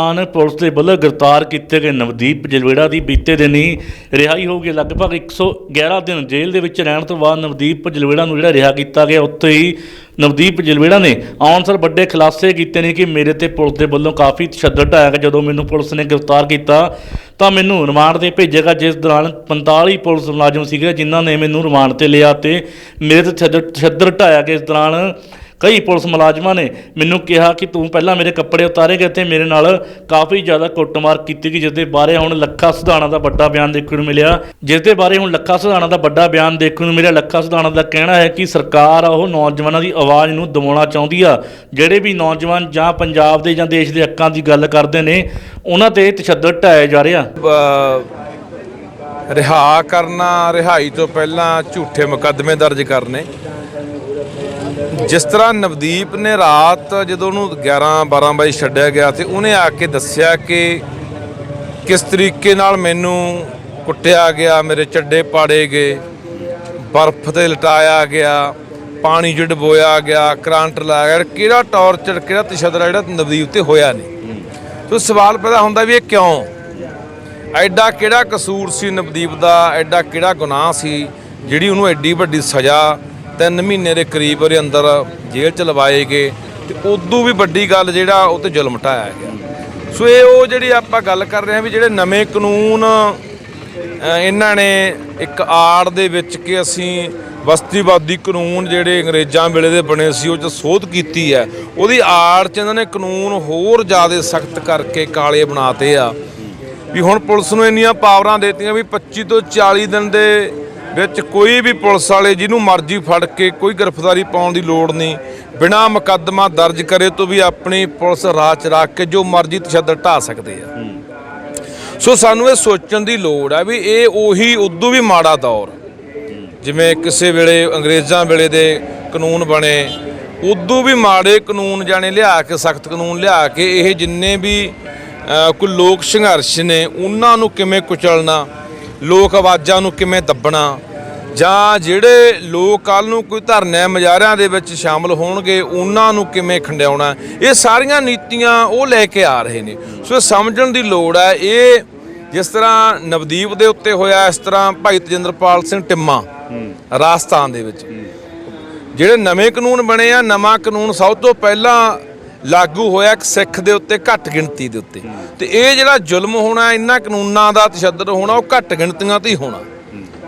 ਆਨ police ਦੇ ਵੱਲੋਂ ਗ੍ਰਿਫਤਾਰ ਕੀਤੇ ਗਏ ਨਵਦੀਪ ਜਲਵੇੜਾ ਦੀ ਬੀਤੇ ਦਿਨੀ ਰਿਹਾਈ ਹੋ ਗਈ। ਲਗਭਗ 111 ਦਿਨ ਜੇਲ੍ਹ ਦੇ ਵਿੱਚ ਰਹਿਣ ਤੋਂ ਬਾਅਦ ਨਵਦੀਪ ਜਲਵੇੜਾ ਨੂੰ ਜਿਹੜਾ ਰਿਹਾ ਕੀਤਾ ਗਿਆ, ਉੱਥੇ ਹੀ ਨਵਦੀਪ ਜਲਵੇੜਾ ਨੇ ਆਨਸਰ ਵੱਡੇ ਖੁਲਾਸੇ ਕੀਤੇ ਨੇ ਕਿ ਮੇਰੇ ਤੇ ਪੁਲਿਸ ਦੇ ਵੱਲੋਂ ਕਾਫੀ ਤਸ਼ੱਦਦ ਆਇਆ ਕਿ ਜਦੋਂ ਮੈਨੂੰ ਪੁਲਿਸ ਨੇ ਗ੍ਰਿਫਤਾਰ ਕੀਤਾ ਤਾਂ ਮੈਨੂੰ ਰਿਮਾਂਡ ਤੇ ਭੇਜੇਗਾ ਜਿਸ ਦੌਰਾਨ 45 ਪੁਲਿਸ ਮੁਲਾਜ਼ਮ ਸੀਗੇ, ਜਿਨ੍ਹਾਂ ਨੇ ਮੈਨੂੰ ਰਿਮਾਂਡ ਤੇ ਲਿਆ ਤੇ ਮੇਰੇ ਤੇ ਤਸ਼ੱਦਦ ਤਸ਼ੱਦਦ ਢਾਇਆ ਕਿ ਇਸ ਦੌਰਾਨ ਕਈ ਪੁਲਿਸ ਮੁਲਾਜ਼ਮਾਂ ਨੇ ਮੈਨੂੰ ਕਿਹਾ ਕਿ ਤੂੰ ਪਹਿਲਾਂ ਮੇਰੇ ਕੱਪੜੇ ਉਤਾਰੇ ਗਏ ਤੇ ਮੇਰੇ ਨਾਲ ਕਾਫੀ ਜ਼ਿਆਦਾ ਕੁੱਟਮਾਰ ਕੀਤੀ ਗਈ ਜਿਸ ਦੇ ਬਾਰੇ ਹੁਣ ਲੱਖਾ ਸੁਧਾਣਾ ਦਾ ਵੱਡਾ ਬਿਆਨ ਦੇਖਣ ਨੂੰ ਮਿਲਿਆ। ਜਿਸ ਦੇ ਬਾਰੇ ਹੁਣ ਲੱਖਾ ਸੁਧਾਣਾ ਦਾ ਵੱਡਾ ਬਿਆਨ ਦੇਖਣ ਨੂੰ ਮਿਲਿਆ। ਲੱਖਾ ਸੁਧਾਣਾ ਦਾ ਕਹਿਣਾ ਹੈ ਕਿ ਸਰਕਾਰ ਉਹ ਨੌਜਵਾਨਾਂ ਦੀ ਆਵਾਜ਼ ਨੂੰ ਦਬਾਉਣਾ ਚਾਹੁੰਦੀ ਆ। ਜਿਹੜੇ ਵੀ ਨੌਜਵਾਨ ਜਾਂ ਪੰਜਾਬ ਦੇ ਜਾਂ ਦੇਸ਼ ਦੇ ਹੱਕਾਂ ਦੀ ਗੱਲ ਕਰਦੇ ਨੇ ਉਹਨਾਂ ਤੇ ਤਸ਼ੱਦਦ ਢਾਇਆ ਜਾ ਰਿਹਾ। ਅ, ਰਿਹਾ ਕਰਨਾ ਰਿਹਾਈ ਤੋਂ ਪਹਿਲਾਂ ਝੂਠੇ ਮੁਕੱਦਮੇ ਦਰਜ ਕਰਨੇ। ਜਿਸ ਤਰ੍ਹਾਂ ਨਵਦੀਪ ਨੇ ਰਾਤ ਜਦੋਂ ਉਹਨੂੰ 11 12 ਵਜੇ ਛੱਡਿਆ ਗਿਆ ਤੇ ਉਹਨੇ ਆ ਕੇ ਦੱਸਿਆ ਕਿ ਕਿਸ ਤਰੀਕੇ ਨਾਲ ਮੈਨੂੰ ਕੁੱਟਿਆ ਗਿਆ, ਮੇਰੇ ਚੱਡੇ ਪਾੜੇ ਗਏ, ਬਰਫ਼ ਤੇ ਲਟਾਇਆ ਗਿਆ, ਪਾਣੀ ਚ ਡਬੋਇਆ ਗਿਆ, ਕਰੰਟ ਲਾਇਆ ਗਿਆ। ਕਿਹੜਾ ਟੌਰਚਰ, ਕਿਹੜਾ ਤਸ਼ੱਦਦ ਜਿਹੜਾ ਨਵਦੀਪ ਤੇ ਹੋਇਆ ਨਹੀਂ? ਤੋ ਸਵਾਲ ਪੈਦਾ ਹੁੰਦਾ ਵੀ ਇਹ ਕਿਉਂ? ਐਡਾ ਕਿਹੜਾ ਕਸੂਰ ਸੀ ਨਵਦੀਪ ਦਾ, ਐਡਾ ਕਿਹੜਾ ਗੁਨਾਹ ਸੀ, ਜਿਹੜੀ ਉਹਨੂੰ ਐਡੀ ਵੱਡੀ ਸਜ਼ਾ 3 ਮਹੀਨੇ ਦੇ ਕਰੀਬ ਉਹਦੇ ਅੰਦਰ ਜੇਲ੍ਹ ਚ ਲਵਾਏ ਗਏ ਤੇ ਉਦੋਂ ਵੀ ਵੱਡੀ ਗੱਲ ਜਿਹੜਾ ਉਹ ਤੇ ਜ਼ੁਲਮ ਢਾਇਆ ਗਿਆ। ਸੋ ਇਹ ਉਹ ਜਿਹੜੀ ਆਪਾਂ ਗੱਲ ਕਰ ਰਹੇ ਹਾਂ ਵੀ ਜਿਹੜੇ ਨਵੇਂ ਕਾਨੂੰਨ ਇਹਨਾਂ ਨੇ ਇੱਕ ਆੜ ਦੇ ਵਿੱਚ ਕਿ ਅਸੀਂ ਬਸਤੀਵਾਦੀ ਕਾਨੂੰਨ ਜਿਹੜੇ ਅੰਗਰੇਜ਼ਾਂ ਵੇਲੇ ਦੇ ਬਣੇ ਸੀ ਉਹ 'ਚ ਸੋਧ ਕੀਤੀ ਹੈ, ਉਹਦੀ ਆੜ 'ਚ ਇਹਨਾਂ ਨੇ ਕਾਨੂੰਨ ਹੋਰ ਜ਼ਿਆਦਾ ਸਖਤ ਕਰਕੇ ਕਾਲੇ ਬਣਾਤੇ ਆ। ਵੀ ਹੁਣ ਪੁਲਿਸ ਨੂੰ ਇੰਨੀਆਂ ਪਾਵਰਾਂ ਦੇਤੀਆਂ ਵੀ 25 ਤੋਂ 40 ਦਿਨ ਦੇ ਵਿੱਚ ਕੋਈ ਵੀ ਪੁਲਿਸ ਵਾਲੇ ਜਿਹਨੂੰ ਮਰਜ਼ੀ ਫੜ ਕੇ ਕੋਈ ਗ੍ਰਿਫਤਾਰੀ ਪਾਉਣ ਦੀ ਲੋੜ ਨਹੀਂ ਬਿਨਾਂ ਮੁਕੱਦਮਾ ਦਰਜ ਕਰੇ ਤੋਂ ਵੀ ਆਪਣੀ ਪੁਲਿਸ ਚ ਰੱਖ ਕੇ ਜੋ ਮਰਜ਼ੀ ਤਸ਼ੱਦਦ ਢਾ ਸਕਦੇ ਆ। ਸੋ ਸਾਨੂੰ ਇਹ ਸੋਚਣ ਦੀ ਲੋੜ ਹੈ ਵੀ ਇਹ ਉਹੀ ਉਦੋਂ ਵੀ ਮਾੜਾ ਦੌਰ। ਜਿਵੇਂ ਕਿਸੇ ਵੇਲੇ ਅੰਗਰੇਜ਼ਾਂ ਵੇਲੇ ਦੇ ਕਾਨੂੰਨ ਬਣੇ ਉਦੋਂ ਵੀ ਮਾੜੇ ਕਾਨੂੰਨ ਜਾਣੇ ਲਿਆ ਕੇ ਸਖਤ ਕਾਨੂੰਨ ਲਿਆ ਕੇ ਇਹ ਜਿੰਨੇ ਵੀ ਕੋਈ ਲੋਕ ਸੰਘਰਸ਼ ਨੇ ਉਹਨਾਂ ਨੂੰ ਕਿਵੇਂ ਕੁਚਲਣਾ ਲੋਕ ਆਵਾਜ਼ਾਂ ਨੂੰ ਕਿਵੇਂ ਦੱਬਣਾ? ਜਾਂ ਜਿਹੜੇ ਲੋਕ ਕੱਲ ਨੂੰ ਕੋਈ ਧਰਨੇ ਮੁਜ਼ਾਹਰਿਆਂ ਦੇ ਵਿੱਚ ਸ਼ਾਮਲ ਹੋਣਗੇ ਉਹਨਾਂ ਨੂੰ ਕਿਵੇਂ ਖੰਡਿਆਉਣਾ ਇਹ ਸਾਰੀਆਂ ਨੀਤੀਆਂ ਉਹ ਲੈ ਕੇ ਆ ਰਹੇ ਨੇ। ਸੋ ਸਮਝਣ ਦੀ ਲੋੜ ਹੈ ਇਹ ਜਿਸ ਤਰ੍ਹਾਂ ਨਵਦੀਪ ਦੇ ਉੱਤੇ ਹੋਇਆ ਇਸ ਤਰ੍ਹਾਂ ਭਾਈ ਤਜਿੰਦਰਪਾਲ ਸਿੰਘ ਟਿੰਮਾ ਰਾਜਸਥਾਨ ਦੇ ਵਿੱਚ। ਜਿਹੜੇ ਨਵੇਂ ਕਾਨੂੰਨ ਬਣੇ ਆ ਨਵਾਂ ਕਾਨੂੰਨ ਸਭ ਤੋਂ ਪਹਿਲਾਂ ਲਾਗੂ ਹੋਇਆ ਇੱਕ ਸਿੱਖ ਦੇ ਉੱਤੇ ਘੱਟ ਗਿਣਤੀ ਦੇ ਉੱਤੇ। ਤੇ ਇਹ ਜਿਹੜਾ ਜ਼ੁਲਮ ਹੋਣਾ ਇਹਨਾਂ ਕਾਨੂੰਨਾਂ ਦਾ ਤਸ਼ੱਦਦ ਹੋਣਾ, ਉਹ ਘੱਟ ਗਿਣਤੀਆਂ ਤੇ ਹੀ ਹੋਣਾ।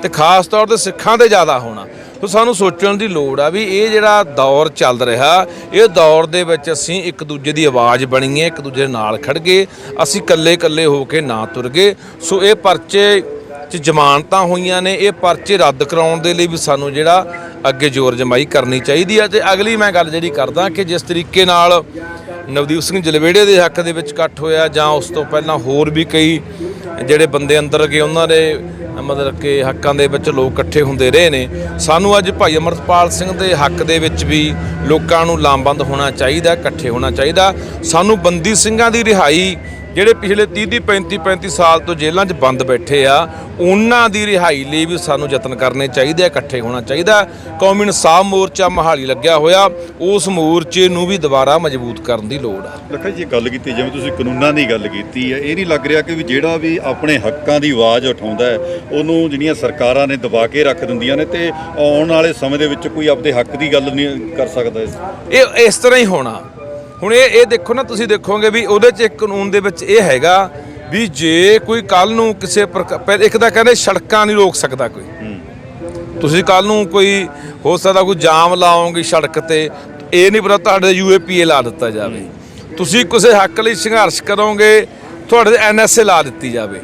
ਤੇ ਖਾਸ ਤੌਰ ਤੇ ਸਿੱਖਾਂ ਤੇ ਜ਼ਿਆਦਾ ਹੋਣਾ। ਸੋ ਸਾਨੂੰ ਸੋਚਣ ਦੀ ਲੋੜ ਆ ਵੀ ਇਹ ਜਿਹੜਾ ਦੌਰ ਚੱਲ ਰਿਹਾ, ਇਹ ਦੌਰ ਦੇ ਵਿੱਚ ਅਸੀਂ ਇੱਕ ਦੂਜੇ ਦੀ ਆਵਾਜ਼ ਬਣੀਏ, ਇੱਕ ਦੂਜੇ ਨਾਲ ਖੜ ਗਏ ਅਸੀਂ ਇਕੱਲੇ ਇਕੱਲੇ ਹੋ ਕੇ ਨਾ ਤੁਰ ਗਏ ਸੋ ਇਹ ਪਰਚੇ ਚ ਜ਼ਮਾਨਤਾਂ ਹੋਈਆਂ ਨੇ, ਇਹ ਪਰਚੇ ਰੱਦ ਕਰਾਉਣ ਦੇ ਲਈ ਵੀ ਸਾਨੂੰ ਜਿਹੜਾ ਅੱਗੇ ਜ਼ੋਰ ਜਮਾਈ ਕਰਨੀ ਚਾਹੀਦੀ ਹੈ ਤੇ ਅਗਲੀ ਮੈਂ ਗੱਲ ਜਿਹੜੀ ਕਰਦਾ ਕਿ ਜਿਸ ਤਰੀਕੇ ਨਾਲ ਨਵਦੀਪ ਸਿੰਘ ਜਲਵੇੜੇ ਦੇ ਹੱਕ ਦੇ ਵਿੱਚ ਇਕੱਠ ਹੋਇਆ ਜਾਂ ਉਸ ਤੋਂ ਪਹਿਲਾਂ ਹੋਰ ਵੀ ਕਈ ਜਿਹੜੇ ਬੰਦੇ ਅੰਦਰ ਗਏ ਉਹਨਾਂ ਦੇ ਮਤਲਬ ਕਿ ਹੱਕਾਂ ਦੇ ਵਿੱਚ ਲੋਕ ਇਕੱਠੇ ਹੁੰਦੇ ਰਹੇ ਨੇ, ਸਾਨੂੰ ਅੱਜ ਭਾਈ ਅਮਰਤਪਾਲ ਸਿੰਘ ਦੇ ਹੱਕ ਦੇ ਵਿੱਚ ਵੀ ਲੋਕਾਂ ਨੂੰ ਲਾਮਬੰਦ ਹੋਣਾ ਚਾਹੀਦਾ, ਇਕੱਠੇ ਹੋਣਾ ਚਾਹੀਦਾ। ਸਾਨੂੰ ਬੰਦੀ ਸਿੰਘਾਂ ਦੀ ਰਿਹਾਈ ਜਿਹੜੇ ਪਿਛਲੇ 30 30 35 35 ਸਾਲ ਤੋਂ ਜੇਲ੍ਹਾਂ 'ਚ ਬੰਦ ਬੈਠੇ ਆ ਉਹਨਾਂ ਦੀ ਰਿਹਾਈ ਲਈ ਵੀ ਸਾਨੂੰ ਯਤਨ ਕਰਨੇ ਚਾਹੀਦੇ ਆ ਇਕੱਠੇ ਹੋਣਾ ਚਾਹੀਦਾ ਕੌਮੀ ਇਨਸਾਫ ਮੋਰਚਾ ਮਹਾਲੀ ਲੱਗਿਆ ਹੋਇਆ ਉਸ ਮੋਰਚੇ ਨੂੰ ਵੀ ਦੁਬਾਰਾ ਮਜ਼ਬੂਤ ਕਰਨ ਦੀ ਲੋੜ ਆ। ਲੱਖਾ ਜੀ ਗੱਲ ਕੀਤੀ ਜਿਵੇਂ ਤੁਸੀਂ ਕਾਨੂੰਨਾਂ ਦੀ ਗੱਲ ਕੀਤੀ ਹੈ ਇਹ ਨਹੀਂ ਲੱਗ ਰਿਹਾ ਕਿ ਵੀ ਜਿਹੜਾ ਵੀ ਆਪਣੇ ਹੱਕਾਂ ਦੀ ਆਵਾਜ਼ ਉਠਾਉਂਦਾ ਹੈ ਉਹਨੂੰ ਜਿਹੜੀਆਂ ਸਰਕਾਰਾਂ ਨੇ ਦਬਾ ਕੇ ਰੱਖ ਦਿੰਦੀਆਂ ਨੇ ਤੇ ਆਉਣ ਵਾਲੇ ਸਮੇਂ ਦੇ ਵਿੱਚ ਕੋਈ ਆਪਣੇ ਹੱਕ ਦੀ ਗੱਲ ਨਹੀਂ ਕਰ ਸਕਦਾ ਇਹ ਇਸ ਤਰ੍ਹਾਂ ਹੀ ਹੋਣਾ। ਹੁਣ ਇਹ ਇਹ ਦੇਖੋ ਨਾ ਤੁਸੀਂ ਦੇਖੋਗੇ ਵੀ ਉਹਦੇ 'ਚ ਇੱਕ ਕਾਨੂੰਨ ਦੇ ਵਿੱਚ ਇਹ ਹੈਗਾ ਵੀ ਜੇ ਕੋਈ ਕੱਲ ਨੂੰ ਕਿਸੇ ਪ੍ਰਕਾ- ਪਹਿ- ਇੱਕ ਤਾਂ ਕਹਿੰਦੇ ਸੜਕਾਂ ਨਹੀਂ ਰੋਕ ਸਕਦਾ ਕੋਈ। ਤੁਸੀਂ ਕੱਲ ਨੂੰ ਕੋਈ ਹੋ ਸਕਦਾ ਕੋਈ ਜਾਮ ਲਾਓਗੇ ਸੜਕ ਤੇ ਇਹ ਨਹੀਂ ਪਤਾ ਤੁਹਾਡੇ ਯੂਏਪੀਏ ਲਾ ਦਿੱਤਾ ਜਾਵੇ। ਤੁਸੀਂ ਕਿਸੇ ਹੱਕ ਲਈ ਸੰਘਰਸ਼ ਕਰੋਗੇ ਤੁਹਾਡੇ ਐਨਐਸਏ ਲਾ ਦਿੱਤੀ ਜਾਵੇ।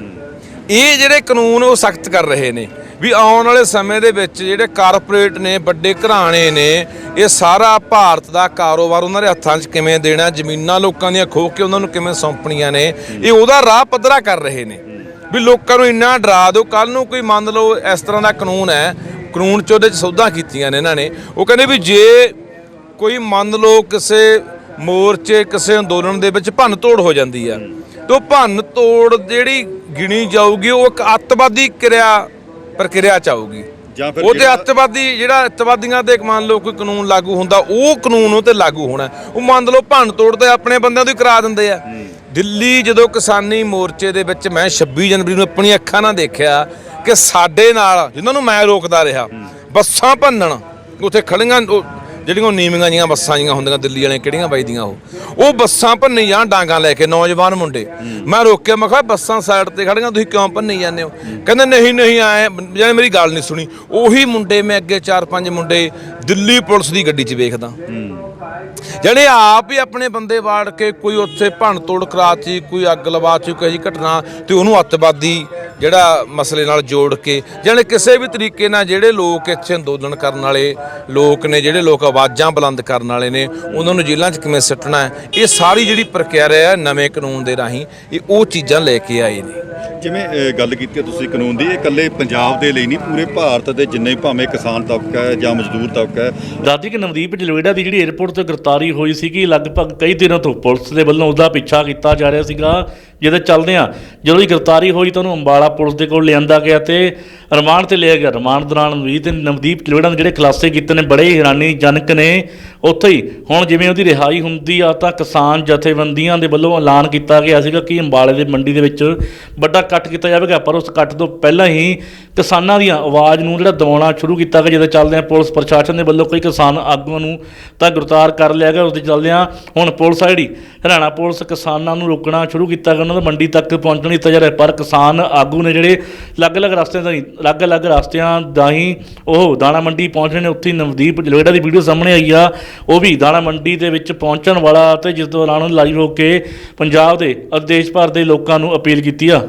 ਇਹ ਜਿਹੜੇ ਕਾਨੂੰਨ ਉਹ ਸਖਤ ਕਰ ਰਹੇ ਨੇ। ਵੀ ਆਉਣ ਵਾਲੇ ਸਮੇਂ ਦੇ ਵਿੱਚ ਜਿਹੜੇ ਕਾਰਪੋਰੇਟ ਨੇ, ਵੱਡੇ ਘਰਾਣੇ ਨੇ, ਇਹ ਸਾਰਾ ਭਾਰਤ ਦਾ ਕਾਰੋਬਾਰ ਉਹਨਾਂ ਦੇ ਹੱਥਾਂ 'ਚ ਕਿਵੇਂ ਦੇਣਾ, ਜ਼ਮੀਨਾਂ ਲੋਕਾਂ ਦੀਆਂ ਖੋਹ ਕੇ ਉਹਨਾਂ ਨੂੰ ਕਿਵੇਂ ਸੌਂਪਣੀਆਂ ਨੇ, ਇਹ ਉਹਦਾ ਰਾਹ ਪੱਧਰਾ ਕਰ ਰਹੇ ਨੇ। ਵੀ ਲੋਕਾਂ ਨੂੰ ਇੰਨਾ ਡਰਾ ਦਿਓ ਕੱਲ ਨੂੰ ਕੋਈ ਮੰਨ ਲਓ ਇਸ ਤਰ੍ਹਾਂ ਦਾ ਕਾਨੂੰਨ ਹੈ, ਕਾਨੂੰਨ 'ਚ ਉਹਦੇ 'ਚ ਸੌਦਾ ਕੀਤੀਆਂ ਨੇ ਇਹਨਾਂ ਨੇ, ਉਹ ਕਹਿੰਦੇ ਵੀ ਜੇ ਕੋਈ ਮੰਨ ਲਓ ਕਿਸੇ ਮੋਰਚੇ, ਕਿਸੇ ਅੰਦੋਲਨ ਦੇ ਵਿੱਚ ਭੰਨ ਤੋੜ ਹੋ ਜਾਂਦੀ ਆ ਤੇ ਉਹ ਭੰਨ ਤੋੜ ਜਿਹੜੀ ਗਿਣੀ ਜਾਊਗੀ, ਉਹ ਇੱਕ ਅੱਤਵਾਦੀ ਕਿਰਿਆ ਪ੍ਰਕਿਰਿਆ ਚ ਆਊਗੀ। ਜਾਂ ਫਿਰ ਉਹ ਤੇ ਜਿਹੜਾ- ਅੱਤਵਾਦੀ ਜਿਹੜਾ ਅੱਤਵਾਦੀਆਂ ਤੇ ਮੰਨ ਲਓ ਕੋਈ ਕਾਨੂੰਨ ਲਾਗੂ ਹੁੰਦਾ ਉਹ ਕਾਨੂੰਨ ਉਹ ਤੇ ਲਾਗੂ ਹੋਣਾ ਉਹ ਮੰਨ ਲਓ ਭੰਨ ਤੋੜ ਤੇ ਆਪਣੇ ਬੰਦਿਆਂ ਤੋਂ ਕਰਾ ਦਿੰਦੇ ਆ। ਦਿੱਲੀ ਜਦੋਂ ਕਿਸਾਨੀ ਮੋਰਚੇ ਦੇ ਵਿੱਚ ਮੈਂ 26 ਜਨਵਰੀ ਨੂੰ ਆਪਣੀ ਅੱਖਾਂ ਨਾਲ ਦੇਖਿਆ ਕਿ ਸਾਡੇ ਨਾਲ ਜਿਨ੍ਹਾਂ ਨੂੰ ਮੈਂ ਰੋਕਦਾ ਰਿਹਾ ਬੱਸਾਂ ਭੰਨਣ ਉੱਥੇ ਖੜੀਆਂ ਜਿਹੜੀਆਂ ਉਹ ਨੀਵੀਆਂ ਜੀਆਂ ਬੱਸਾਂ ਜੀਆਂ ਹੁੰਦੀਆਂ ਦਿੱਲੀ ਵਾਲੀਆਂ, ਕਿਹੜੀਆਂ ਵੱਜਦੀਆਂ ਉਹ? ਉਹ ਬੱਸਾਂ ਭੰਨੀ ਜਾਂ ਡਾਂਗਾਂ ਲੈ ਕੇ, ਨੌਜਵਾਨ ਮੁੰਡੇ। ਮੈਂ ਰੋਕਿਆ ਮੈਂ ਕਿਹਾ ਬੱਸਾਂ ਸਾਈਡ ਤੇ ਖੜੀਆਂ ਤੁਸੀਂ ਕਿਉਂ ਭੰਨੀ ਜਾਂਦੇ ਹੋ? ਕਹਿੰਦੇ, ਨਹੀਂ ਨਹੀਂ, ਆਏ। ਜਾਨੇ ਮੇਰੀ ਗੱਲ ਨਹੀਂ ਸੁਣੀ। ਉਹੀ ਮੁੰਡੇ ਮੈਂ ਅੱਗੇ ਚਾਰ ਪੰਜ ਮੁੰਡੇ ਦਿੱਲੀ ਪੁਲਿਸ ਦੀ ਗੱਡੀ 'ਚ ਵੇਖਦਾ। ਜਿਹੜੇ ਆਪ ਹੀ ਆਪਣੇ ਬੰਦੇ ਵਾੜ ਕੇ ਕੋਈ ਉੱਥੇ ਭੰਨ ਤੋੜ ਕਰਾਤੀ, ਕੋਈ ਅੱਗ ਲਵਾਤੀ ਕੋਈ ਜਿਹੀ ਘਟਨਾ, ਤੇ ਉਹਨੂੰ ਅੱਤਵਾਦੀ ਜਿਹੜਾ ਮਸਲੇ ਨਾਲ ਜੋੜ ਕੇ ਜਿਹੜੇ ਕਿਸੇ ਵੀ ਤਰੀਕੇ ਨਾਲ ਜਿਹੜੇ ਲੋਕ ਇੱਥੇ ਅੰਦੋਲਨ ਕਰਨ ਵਾਲੇ ਲੋਕ ਨੇ ਜਿਹੜੇ ਲੋਕ ਆਵਾਜ਼ਾਂ ਬੁਲੰਦ ਕਰਨ ਵਾਲੇ ਨੇ ਉਹਨਾਂ ਨੂੰ ਜੇਲ੍ਹਾਂ 'ਚ ਕਿਵੇਂ ਸੱਟਣਾ ਹੈ? ਇਹ ਸਾਰੀ ਜਿਹੜੀ ਪ੍ਰਕਿਰਿਆ ਹੈ ਨਵੇਂ ਕਾਨੂੰਨ ਦੇ ਰਾਹੀਂ ਇਹ ਉਹ ਚੀਜ਼ਾਂ ਲੈ ਕੇ ਆਏ ਨੇ। ਜਿਵੇਂ ਗੱਲ ਕੀਤੀ ਹੈ ਤੁਸੀਂ ਕਾਨੂੰਨ ਦੀ ਇਹ ਇਕੱਲੇ ਪੰਜਾਬ ਦੇ ਲਈ ਨਹੀਂ ਪੂਰੇ ਭਾਰਤ ਦੇ ਜਿੰਨੇ ਵੀ ਭਾਵੇਂ ਕਿਸਾਨ ਤਬਕਾ ਹੈ ਜਾਂ ਮਜ਼ਦੂਰ ਤਬਕਾ ਹੈ। ਦਾਦੀ ਕਿ ਨਵਦੀਪ ਜਲਵੇੜਾ ਦੀ ਜਿਹੜੀ 에ਅਰਪੋਰਟ ਤੇ ਗ੍ਰਿਫਤਾਰੀ ਹੋਈ ਸੀਗੀ ਲਗਭਗ ਕਈ ਦਿਨਾਂ ਤੋਂ ਪੁਲਿਸ ਦੇ ਵੱਲੋਂ ਉਹਦਾ ਪਿੱਛਾ ਕੀਤਾ ਜਾ ਰਿਹਾ ਸੀਗਾ। ਜਿਹਦੇ ਚੱਲਦੇ ਆ ਜਦੋਂ ਦੀ ਗ੍ਰਿਫਤਾਰੀ ਹੋਈ ਤਾਂ ਉਹਨੂੰ ਅੰਬਾਲਾ ਪੁਲਿਸ ਦੇ ਕੋਲ ਲਿਆਂਦਾ ਗਿਆ ਤੇ ਰਿਮਾਂਡ ਤੇ ਲਿਆ ਗਿਆ। ਰਿਮਾਂਡ ਦੌਰਾਨ ਵੀ ਤੇ ਨਵਦੀਪ ਜਲਵੇੜਾ ਨੇ ਜਿਹੜੇ ਖੁਲਾਸੇ ਕੀਤੇ ਨੇ, ਬੜੇ ਹੀ ਹੈਰਾਨੀਜਨਕ ਨੇ। ਉੱਥੇ ਹੀ। ਹੁਣ ਜਿਵੇਂ ਉਹਦੀ ਰਿਹਾਈ ਹੁੰਦੀ ਆ, ਤਾਂ ਕਿਸਾਨ ਜਥੇਬੰਦੀਆਂ ਦੇ ਵੱਲੋਂ ਐਲਾਨ ਕੀਤਾ ਗਿਆ ਸੀਗਾ ਕਿ ਅੰਬਾਲੇ ਦੇ ਮੰਡੀ ਦੇ ਵਿੱਚ ਵੱਡਾ ਇਕੱਠ ਕੀਤਾ ਜਾਵੇਗਾ। ਪਰ ਉਸ ਇਕੱਠ ਤੋਂ ਪਹਿਲਾਂ ਹੀ ਕਿਸਾਨਾਂ ਦੀਆਂ ਆਵਾਜ਼ ਨੂੰ ਜਿਹੜਾ ਦਬਾਉਣਾ ਸ਼ੁਰੂ ਕੀਤਾ ਗਿਆ, ਜਿਹਦੇ ਚੱਲਦੇ ਆ ਪੁਲਿਸ ਪ੍ਰਸ਼ਾਸਨ ਦੇ ਵੱਲੋਂ ਕਈ ਕਿਸਾਨ ਆਗੂਆਂ ਨੂੰ ਤਾਂ ਗ੍ਰਿਫਤਾਰ ਕਰ ਲਿਆ ਗਿਆ। ਉਸ ਦੇ ਚੱਲਦਿਆਂ ਹੁਣ ਪੁਲਿਸ ਆ ਜਿਹੜੀ, ਹਰਿਆਣਾ ਪੁਲਿਸ ਕਿਸਾਨਾਂ ਨੂੰ ਰੋਕਣਾ ਸ਼ੁਰੂ ਕੀਤਾ ਗਿਆ। ਉਹਨਾਂ ਦਾ ਮੰਡੀ ਤੱਕ ਪਹੁੰਚਣ ਦੀ ਤਜਰ ਪਰ ਕਿਸਾਨ ਆਗੂ ਨੇ ਜਿਹੜੇ ਅਲੱਗ-ਅਲੱਗ ਰਸਤਿਆਂ ਦਾ ਅਲੱਗ-ਅਲੱਗ ਰਸਤਿਆਂ ਦਾ ਹੀ ਉਹ ਦਾਣਾ ਮੰਡੀ ਪਹੁੰਚੇ ਨੇ। ਉੱਥੇ ਹੀ ਨਵਦੀਪ ਜਲੋੜਾ ਦੀ ਵੀਡੀਓ ਸਾਹਮਣੇ ਆਈ ਆ। ਉਹ ਵੀ ਦਾਣਾ ਮੰਡੀ ਦੇ ਵਿੱਚ ਪਹੁੰਚਣ ਵਾਲਾ ਤੇ ਜਿਸ ਦੌਰਾਨ ਲਾਈਵ ਹੋ ਕੇ ਪੰਜਾਬ ਦੇ ਅਤੇ ਦੇਸ਼ ਭਰ ਦੇ ਲੋਕਾਂ ਨੂੰ ਅਪੀਲ ਕੀਤੀ ਆ।